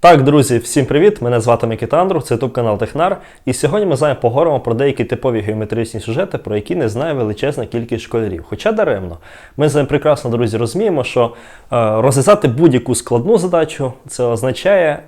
Так, друзі, всім привіт! Мене звати Микита Андров, це тут канал Технар. І сьогодні ми з вами поговоримо про деякі типові геометричні сюжети, про які не знає величезна кількість школярів. Хоча даремно, ми з вами прекрасно, друзі, розуміємо, що е, розв'язати будь-яку складну задачу це означає.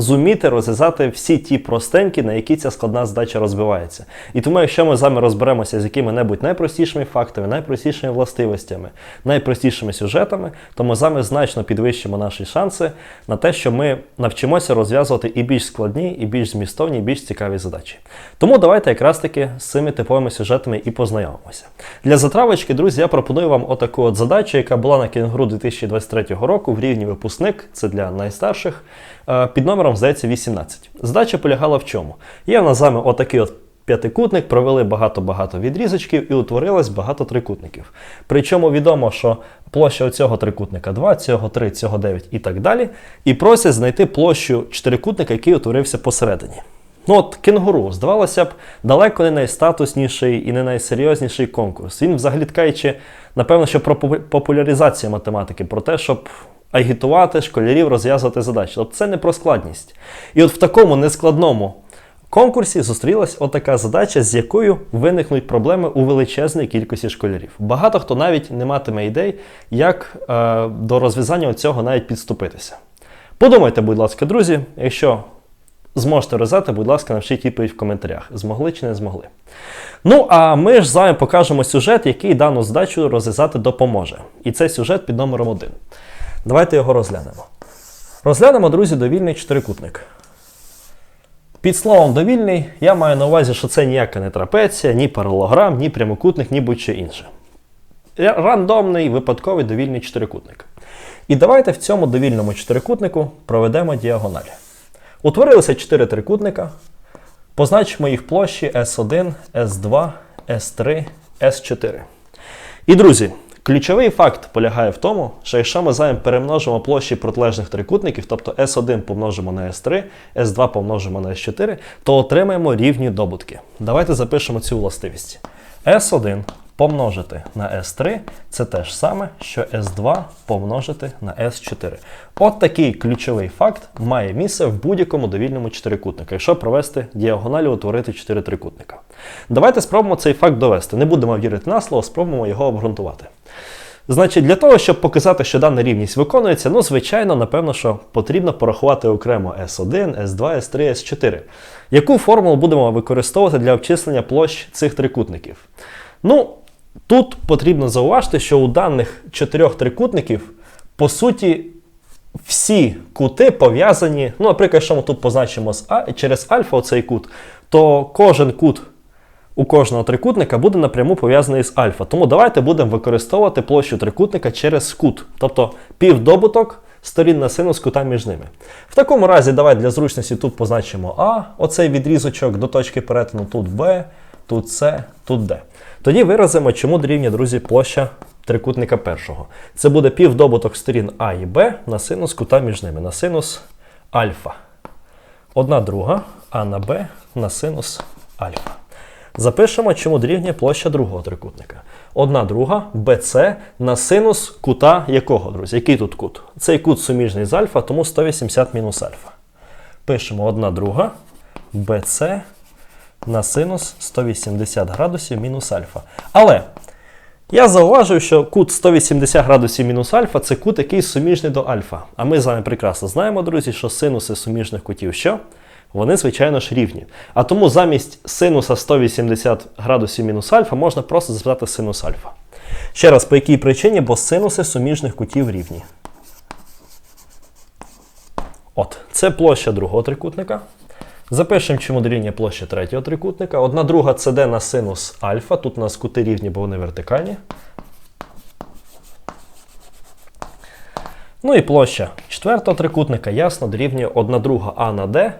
Зуміти розв'язати всі ті простенькі, на які ця складна задача розбивається. І тому, якщо ми з вами розберемося з якими-небудь найпростішими фактами, найпростішими властивостями, найпростішими сюжетами, то ми з вами значно підвищимо наші шанси на те, що ми навчимося розв'язувати і більш складні, і більш змістовні, і більш цікаві задачі. Тому давайте якраз таки з цими типовими сюжетами і познайомимося. Для затравочки, друзі, я пропоную вам отаку от задачу, яка була на кінгру 2023 року в рівні випускник, це для найстарших, е, під номером, здається, 18. Задача полягала в чому? Є в нас з вами отакий от п'ятикутник, провели багато-багато відрізочків і утворилось багато трикутників. Причому відомо, що площа цього трикутника 2, цього 3, цього 9 і так далі. І просять знайти площу чотирикутника, який утворився посередині. Ну от кенгуру, здавалося б, далеко не найстатусніший і не найсерйозніший конкурс. Він, взагалі ткаючи, напевно, що про популяризацію математики, про те, щоб агітувати школярів розв'язувати задачі. Тобто це не про складність. І от в такому нескладному конкурсі зустрілась отака задача, з якою виникнуть проблеми у величезній кількості школярів. Багато хто навіть не матиме ідей, як е, до розв'язання цього навіть підступитися. Подумайте, будь ласка, друзі, якщо зможете розв'язати, будь ласка, напишіть відповідь в коментарях, змогли чи не змогли. Ну, а ми ж з вами покажемо сюжет, який дану задачу розв'язати допоможе. І це сюжет під номером 1. Давайте його розглянемо. Розглянемо, друзі, довільний чотирикутник. Під словом довільний я маю на увазі, що це ніяка не трапеція, ні паралограм, ні прямокутник, ні будь-що інше. Рандомний випадковий довільний чотирикутник. І давайте в цьому довільному чотирикутнику проведемо діагональ. Утворилися чотири трикутника. Позначимо їх площі S1, S2, S3, S4. І, друзі, ключовий факт полягає в тому, що якщо ми з вами перемножимо площі протилежних трикутників, тобто S1 помножимо на S3, S2 помножимо на S4, то отримаємо рівні добутки. Давайте запишемо цю властивість. S1 помножити на S3 це те ж саме, що S2 помножити на S4. От такий ключовий факт має місце в будь-якому довільному чотирикутнику, якщо провести діагоналі, утворити чотири трикутника. Давайте спробуємо цей факт довести. Не будемо вірити на слово, спробуємо його обґрунтувати. Значить, для того, щоб показати, що дана рівність виконується, ну, звичайно, напевно, що потрібно порахувати окремо S1, S2, S3, S4. Яку формулу будемо використовувати для обчислення площ цих трикутників? Ну, тут потрібно зауважити, що у даних чотирьох трикутників, по суті, всі кути пов'язані. Ну, наприклад, якщо ми тут позначимо з а, через альфа оцей кут, то кожен кут у кожного трикутника буде напряму пов'язаний з альфа. Тому давайте будемо використовувати площу трикутника через кут, тобто півдобуток сторін на синус кута між ними. В такому разі, давайте для зручності тут позначимо А, оцей відрізочок до точки перетину, тут Б, тут С, тут Д. Тоді виразимо, чому дорівнює, друзі, площа трикутника першого. Це буде півдобуток сторін А і Б на синус кута між ними, на синус альфа. Одна друга А на Б на синус альфа. Запишемо, чому дорівнює площа другого трикутника. Одна друга BC на синус кута якого, друзі? Який тут кут? Цей кут суміжний з альфа, тому 180 мінус альфа. Пишемо одна друга BC на синус 180 градусів мінус альфа. Але я зауважив, що кут 180 градусів мінус альфа це кут, який суміжний до альфа. А ми з вами прекрасно знаємо, друзі, що синуси суміжних кутів що? Вони, звичайно ж, рівні. А тому замість синуса 180 градусів мінус альфа можна просто записати синус альфа. Ще раз, по якій причині? Бо синуси суміжних кутів рівні. От, це площа другого трикутника. Запишемо, чому дорівнює площа третього трикутника. Одна друга це d на синус альфа. Тут у нас кути рівні, бо вони вертикальні. Ну і площа четвертого трикутника, ясно, дорівнює 1 друга а на d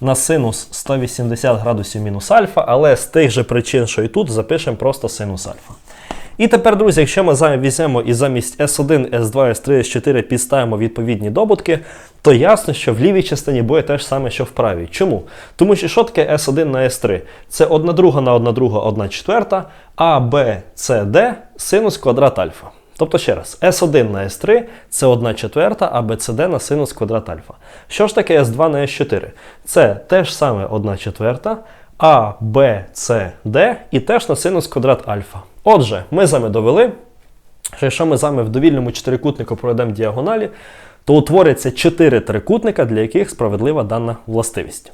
на синус 180 градусів мінус альфа, але з тих же причин, що і тут, запишемо просто синус альфа. І тепер, друзі, якщо ми візьмемо і замість S1, S2, S3, S4 підставимо відповідні добутки, то ясно, що в лівій частині буде те ж саме, що в правій. Чому? Тому що що таке S1 на S3? Це 1 друга на 1 друга, 1 четверта, А, Б, С, Д, синус квадрат альфа. Тобто ще раз, S1 на S3 це 1 четверта, а BCD на синус квадрат альфа. Що ж таке S2 на S4? Це теж саме 1 четверта, А, Б, С, Д і теж на синус квадрат альфа. Отже, ми з вами довели, що якщо ми з вами в довільному чотирикутнику проведемо діагоналі, то утворяться 4 трикутника, для яких справедлива дана властивість.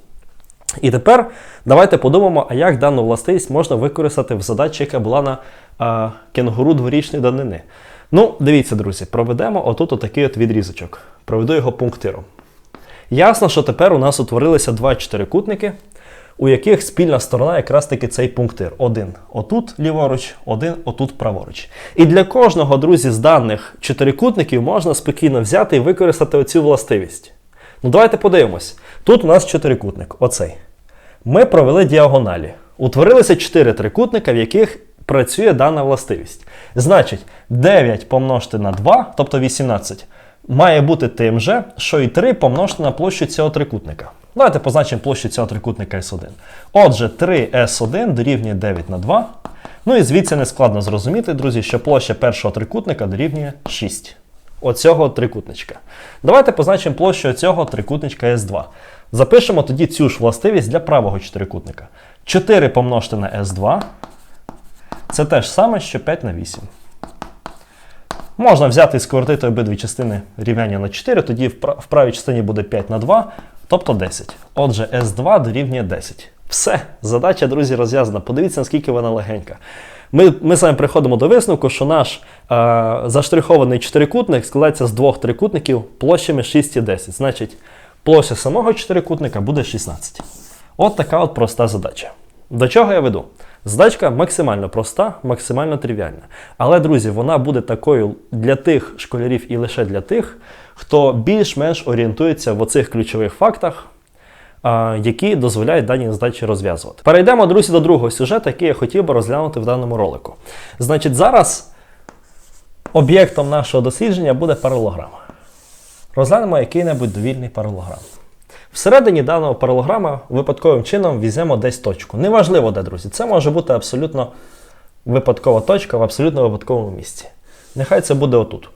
І тепер давайте подумаємо, а як дану властивість можна використати в задачі, яка була на а, кенгуру дворічної данини. Ну, дивіться, друзі, проведемо отут отакий от відрізочок. Проведу його пунктиром. Ясно, що тепер у нас утворилися два чотирикутники, у яких спільна сторона якраз таки цей пунктир. Один отут ліворуч, один отут праворуч. І для кожного, друзі, з даних чотирикутників можна спокійно взяти і використати оцю властивість. Ну, давайте подивимось. Тут у нас чотирикутник, оцей. Ми провели діагоналі. Утворилися чотири трикутника, в яких працює дана властивість. Значить, 9 помножити на 2, тобто 18, має бути тим же, що і 3 помножити на площу цього трикутника. Давайте позначимо площу цього трикутника S1. Отже, 3S1 дорівнює 9 на 2. Ну і звідси не складно зрозуміти, друзі, що площа першого трикутника дорівнює 6. Оцього трикутничка. Давайте позначимо площу цього трикутничка S2. Запишемо тоді цю ж властивість для правого чотирикутника. 4 помножити на S2. Це те ж саме, що 5 на 8. Можна взяти і скоротити обидві частини рівняння на 4, тоді в правій частині буде 5 на 2, тобто 10. Отже, S2 дорівнює 10. Все, задача, друзі, розв'язана. Подивіться, наскільки вона легенька. Ми, ми вами приходимо до висновку, що наш е, заштрихований чотирикутник складається з двох трикутників площами 6 і 10. Значить, площа самого чотирикутника буде 16. От така от проста задача. До чого я веду? Задачка максимально проста, максимально тривіальна. Але, друзі, вона буде такою для тих школярів і лише для тих, хто більш-менш орієнтується в оцих ключових фактах, які дозволяють дані задачі розв'язувати. Перейдемо, друзі, до другого сюжету, який я хотів би розглянути в даному ролику. Значить, зараз об'єктом нашого дослідження буде паралограма. Розглянемо який-небудь довільний паралограм. Всередині даного паралограма випадковим чином візьмемо десь точку. Неважливо, де, друзі. Це може бути абсолютно випадкова точка в абсолютно випадковому місці. Нехай це буде отут.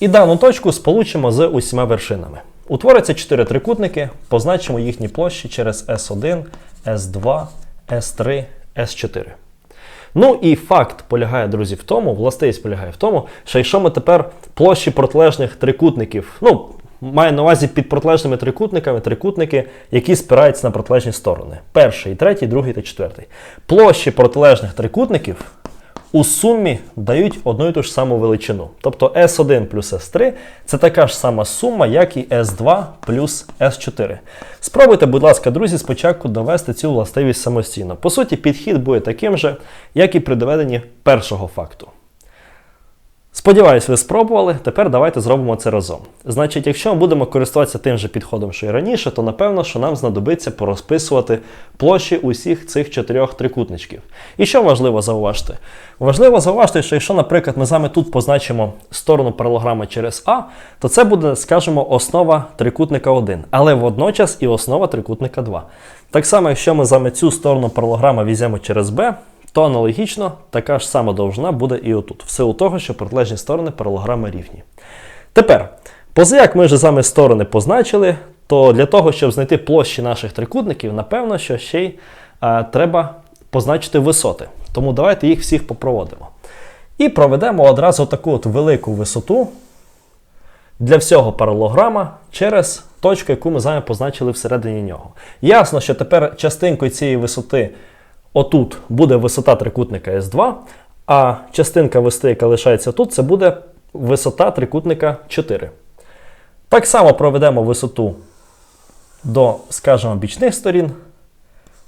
І дану точку сполучимо з усіма вершинами. Утвориться 4 трикутники, позначимо їхні площі через S1, S2, S3, S4. Ну і факт полягає, друзі, в тому, властивість полягає в тому, що якщо ми тепер площі протилежних трикутників, ну, маю на увазі під протилежними трикутниками трикутники, які спираються на протилежні сторони. Перший, третій, другий та четвертий. Площі протилежних трикутників у сумі дають одну і ту ж саму величину. Тобто S1 плюс S3 це така ж сама сума, як і S2 плюс S4. Спробуйте, будь ласка, друзі, спочатку довести цю властивість самостійно. По суті, підхід буде таким же, як і при доведенні першого факту. Сподіваюсь, ви спробували. Тепер давайте зробимо це разом. Значить, якщо ми будемо користуватися тим же підходом, що і раніше, то напевно, що нам знадобиться порозписувати площі усіх цих чотирьох трикутничків. І що важливо зауважити? Важливо зауважити, що якщо, наприклад, ми з вами тут позначимо сторону паралограми через А, то це буде, скажімо, основа трикутника 1, але водночас і основа трикутника 2. Так само, якщо ми з вами цю сторону паралограма візьмемо через Б, то аналогічно така ж сама довжина буде і отут, в силу того, що протилежні сторони паралограми рівні. Тепер, пози як ми вже вами сторони позначили, то для того, щоб знайти площі наших трикутників, напевно, що ще й е, треба позначити висоти. Тому давайте їх всіх попроводимо. І проведемо одразу таку от велику висоту для всього паралограма через точку, яку ми з вами позначили всередині нього. Ясно, що тепер частинкою цієї висоти отут буде висота трикутника S2, а частинка висоти, яка лишається тут, це буде висота трикутника 4. Так само проведемо висоту до, скажімо, бічних сторін.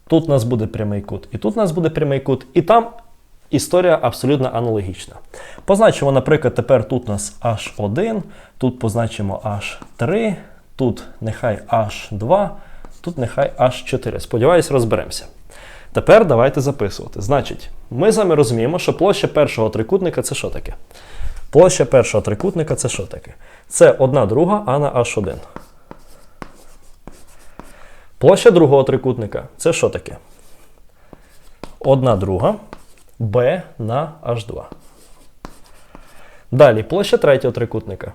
Тут у нас буде прямий кут, і тут у нас буде прямий кут, і там історія абсолютно аналогічна. Позначимо, наприклад, тепер тут у нас H1, тут позначимо H3, тут нехай H2, тут нехай H4. Сподіваюсь, розберемося. Тепер давайте записувати. Значить, ми з вами розуміємо, що площа першого трикутника це що таке? Площа першого трикутника це що таке? Це 1 друга А на H1. Площа другого трикутника це що таке? 1 друга Б на H2. Далі площа третього трикутника.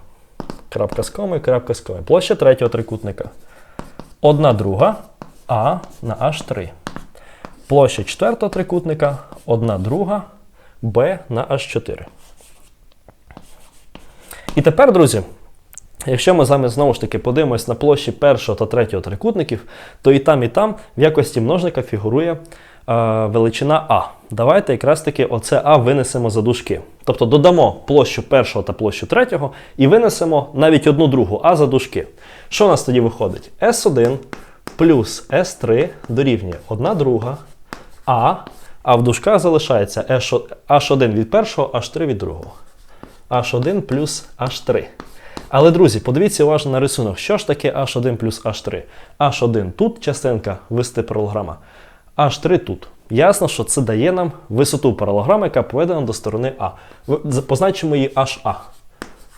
Крапка з комою, крапка з комою. Площа третього трикутника. Одна друга А на H3. Площа четвертого трикутника, одна друга Б на H4. І тепер, друзі, якщо ми з вами знову ж таки подивимось на площі першого та третього трикутників, то і там, і там в якості множника фігурує е, величина А. Давайте якраз таки оце А винесемо за дужки. Тобто додамо площу першого та площу третього і винесемо навіть одну другу А за дужки. Що у нас тоді виходить? S1 плюс S3 дорівнює 1 друга А, а в дужках залишається H1 від першого, H3 від другого. H1 плюс H3. Але, друзі, подивіться уважно на рисунок. Що ж таке H1 плюс H3? H1 тут частинка вести паралограма, H3 тут. Ясно, що це дає нам висоту паралограми, яка поведена до сторони А. Позначимо її HA.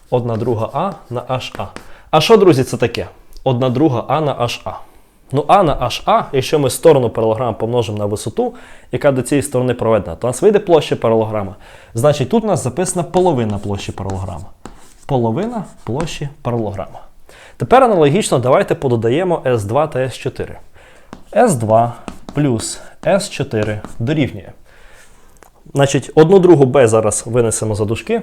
Одна друга А на HA. А що, друзі, це таке? Одна друга А на HA. Ну, А на HA, якщо ми сторону паралограма помножимо на висоту, яка до цієї сторони проведена, то у нас вийде площа паралограма. Значить, тут у нас записана половина площі паралограма. Половина площі паралограма. Тепер аналогічно давайте пододаємо S2 та S4. S2 плюс S4 дорівнює. Значить, одну другу B зараз винесемо за дужки.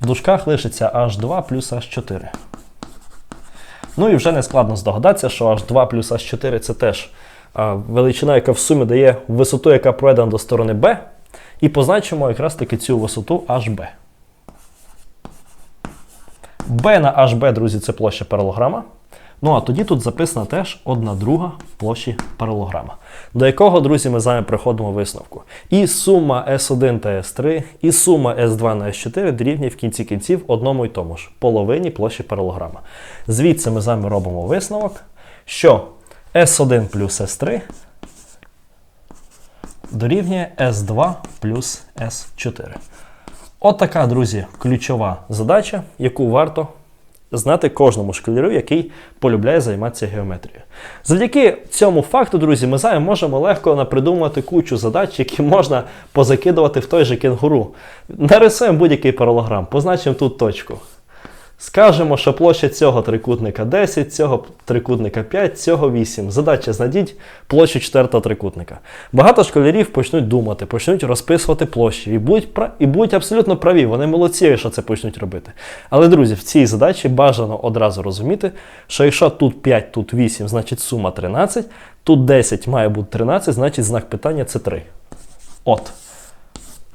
В дужках лишиться H2 плюс H4. Ну і вже не складно здогадатися, що H2 плюс H4 це теж величина, яка в сумі дає висоту, яка проведена до сторони B. І позначимо якраз таки цю висоту HB. B на HB, друзі, це площа паралограма. Ну а тоді тут записана теж одна друга площі паралограма. До якого, друзі, ми з вами приходимо висновку. І сума S1 та S3, і сума S2 на S4 дорівнює в кінці кінців одному і тому ж половині площі паралограма. Звідси ми з вами робимо висновок, що S1 плюс S3 дорівнює S2 плюс S4. От друзі, ключова задача, яку варто знати кожному школярю, який полюбляє займатися геометрією. Завдяки цьому факту, друзі, ми зараз можемо легко напридумувати кучу задач, які можна позакидувати в той же кенгуру. Нарисуємо будь-який паралограм, позначимо тут точку. Скажемо, що площа цього трикутника 10, цього трикутника 5, цього 8. Задача знайдіть площу четвертого трикутника. Багато школярів почнуть думати, почнуть розписувати площі і будуть, і будуть абсолютно праві. Вони молодці, що це почнуть робити. Але, друзі, в цій задачі бажано одразу розуміти, що якщо тут 5, тут 8, значить сума 13, тут 10 має бути 13, значить знак питання це 3. От.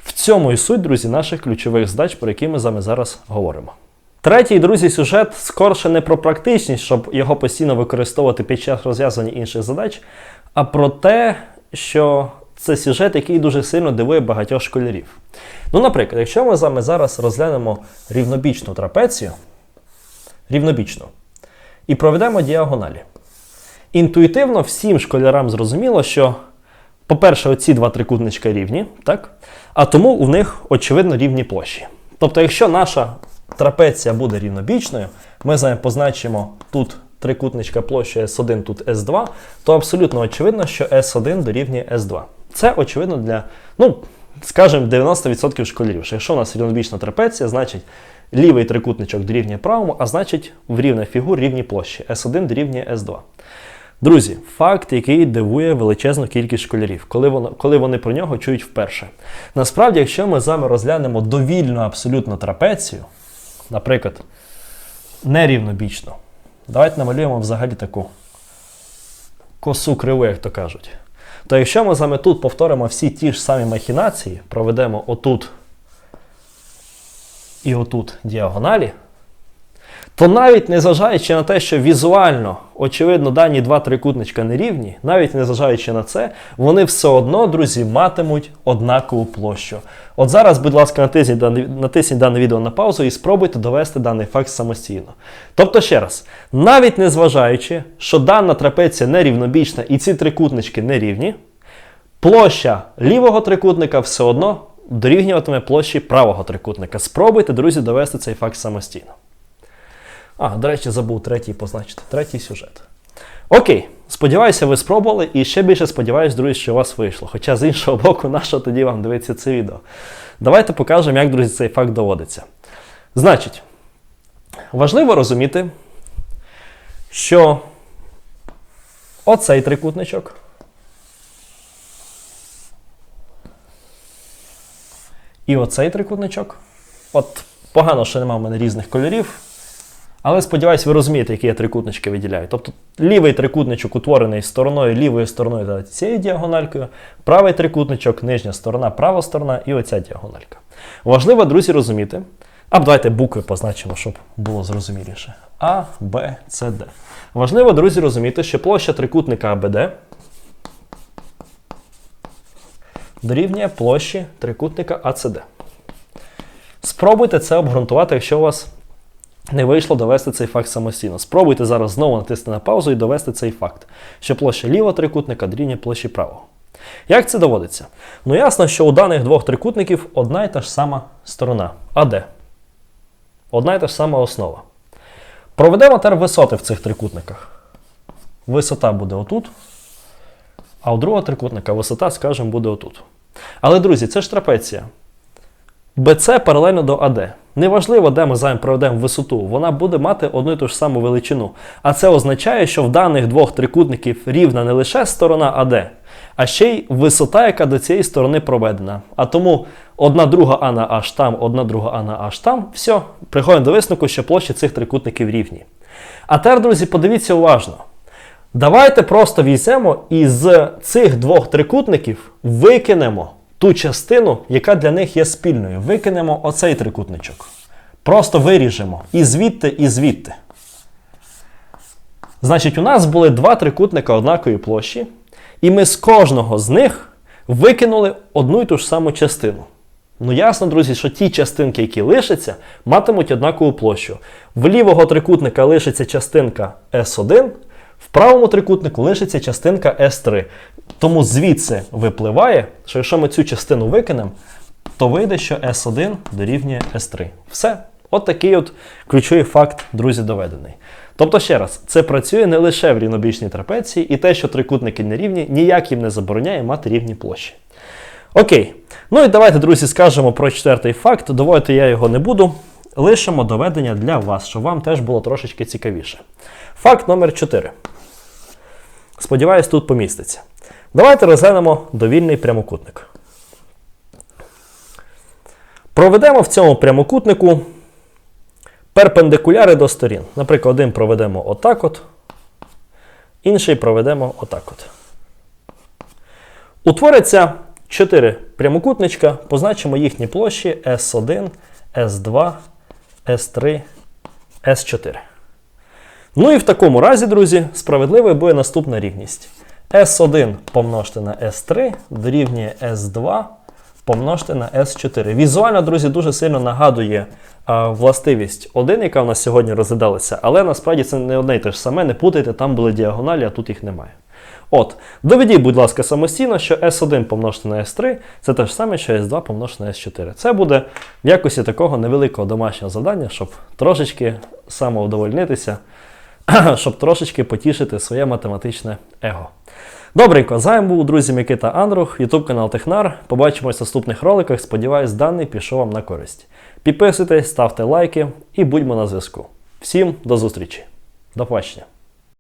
В цьому і суть, друзі, наших ключових задач, про які ми з вами зараз говоримо. Третій, друзі, сюжет скорше не про практичність, щоб його постійно використовувати під час розв'язання інших задач, а про те, що це сюжет, який дуже сильно дивує багатьох школярів. Ну, наприклад, якщо ми з вами зараз розглянемо рівнобічну трапецію, рівнобічну, і проведемо діагоналі. Інтуїтивно всім школярам зрозуміло, що, по-перше, оці два трикутничка рівні, так? а тому у них очевидно рівні площі. Тобто, якщо наша трапеція буде рівнобічною, ми з вами позначимо тут трикутничка площа S1, тут S2, то абсолютно очевидно, що S1 дорівнює S2. Це очевидно для, ну, скажімо, 90% школярів. Що якщо у нас рівнобічна трапеція, значить лівий трикутничок дорівнює правому, а значить в рівних фігур рівні площі. S1 дорівнює S2. Друзі, факт, який дивує величезну кількість школярів, коли вони, коли вони про нього чують вперше. Насправді, якщо ми з вами розглянемо довільну абсолютно трапецію, наприклад, нерівнобічно. давайте намалюємо взагалі таку косу криву, як то кажуть. То якщо ми з вами тут повторимо всі ті ж самі махінації, проведемо отут і отут діагоналі, то навіть незважаючи на те, що візуально, очевидно, дані два трикутничка нерівні, навіть незважаючи на це, вони все одно, друзі, матимуть однакову площу. От зараз, будь ласка, натисніть дане, відео на паузу і спробуйте довести даний факт самостійно. Тобто, ще раз, навіть незважаючи, що дана трапеція нерівнобічна і ці трикутнички нерівні, площа лівого трикутника все одно дорівнюватиме площі правого трикутника. Спробуйте, друзі, довести цей факт самостійно. А, до речі, забув третій позначити. Третій сюжет. Окей, Сподіваюся, ви спробували і ще більше сподіваюся, друзі, що у вас вийшло. Хоча з іншого боку, на що тоді вам дивитися це відео. Давайте покажемо, як, друзі, цей факт доводиться. Значить, важливо розуміти, що оцей трикутничок. І оцей трикутничок. От погано, що немає в мене різних кольорів. Але сподіваюсь, ви розумієте, які я трикутнички виділяю. Тобто лівий трикутничок утворений стороною, лівою стороною та цією діагональкою, правий трикутничок, нижня сторона, права сторона і оця діагональка. Важливо, друзі, розуміти. А давайте букви позначимо, щоб було зрозуміліше. А, Б, С, Д. Важливо, друзі, розуміти, що площа трикутника АБД дорівнює площі трикутника АЦД. Спробуйте це обґрунтувати, якщо у вас не вийшло довести цей факт самостійно. Спробуйте зараз знову натиснути на паузу і довести цей факт, що площа лівого трикутника дорівнює площі правого. Як це доводиться? Ну ясно, що у даних двох трикутників одна і та ж сама сторона АД. Одна і та ж сама основа. Проведемо тепер висоти в цих трикутниках. Висота буде отут, а у другого трикутника висота, скажімо, буде отут. Але, друзі, це ж трапеція. BC паралельно до AD. Неважливо, де ми з вами проведемо висоту, вона буде мати одну і ту ж саму величину. А це означає, що в даних двох трикутників рівна не лише сторона AD, а ще й висота, яка до цієї сторони проведена. А тому одна друга А на аж там, одна друга А на аж там. Все, приходимо до висновку, що площі цих трикутників рівні. А тепер, друзі, подивіться уважно. Давайте просто візьмемо і з цих двох трикутників викинемо ту частину, яка для них є спільною. Викинемо оцей трикутничок. Просто виріжемо і звідти, і звідти. Значить, у нас були два трикутника однакової площі, і ми з кожного з них викинули одну і ту ж саму частину. Ну, ясно, друзі, що ті частинки, які лишаться, матимуть однакову площу. В лівого трикутника лишиться частинка S1, в правому трикутнику лишиться частинка S3. Тому звідси випливає, що якщо ми цю частину викинемо, то вийде, що S1 дорівнює S3. Все. От такий от ключовий факт, друзі, доведений. Тобто, ще раз, це працює не лише в рівнобічній трапеції, і те, що трикутники не рівні, ніяк їм не забороняє мати рівні площі. Окей. Ну і давайте, друзі, скажемо про четвертий факт. Доводити я його не буду. Лишимо доведення для вас, щоб вам теж було трошечки цікавіше. Факт номер 4. Сподіваюсь, тут поміститься. Давайте розглянемо довільний прямокутник. Проведемо в цьому прямокутнику перпендикуляри до сторін. Наприклад, один проведемо отак от, інший проведемо отак от. Утвориться 4 прямокутничка, позначимо їхні площі S1, S2, S3, S4. Ну і в такому разі, друзі, справедливою буде наступна рівність. S1 помножте на S3 дорівнює S2 помножте на S4. Візуально, друзі, дуже сильно нагадує а, властивість 1, яка в нас сьогодні розглядалася, але насправді це не одне й те ж саме, не путайте, там були діагоналі, а тут їх немає. От, доведіть, будь ласка, самостійно, що S1 помножте на S3 це те ж саме, що S2 помножте на S4. Це буде в якості такого невеликого домашнього завдання, щоб трошечки самовдовольнитися, щоб трошечки потішити своє математичне его. Добренько, з вами був, друзі, Микита Андрух, YouTube канал Технар. Побачимось в наступних роликах. Сподіваюсь, даний пішов вам на користь. Підписуйтесь, ставте лайки і будьмо на зв'язку. Всім до зустрічі. До побачення.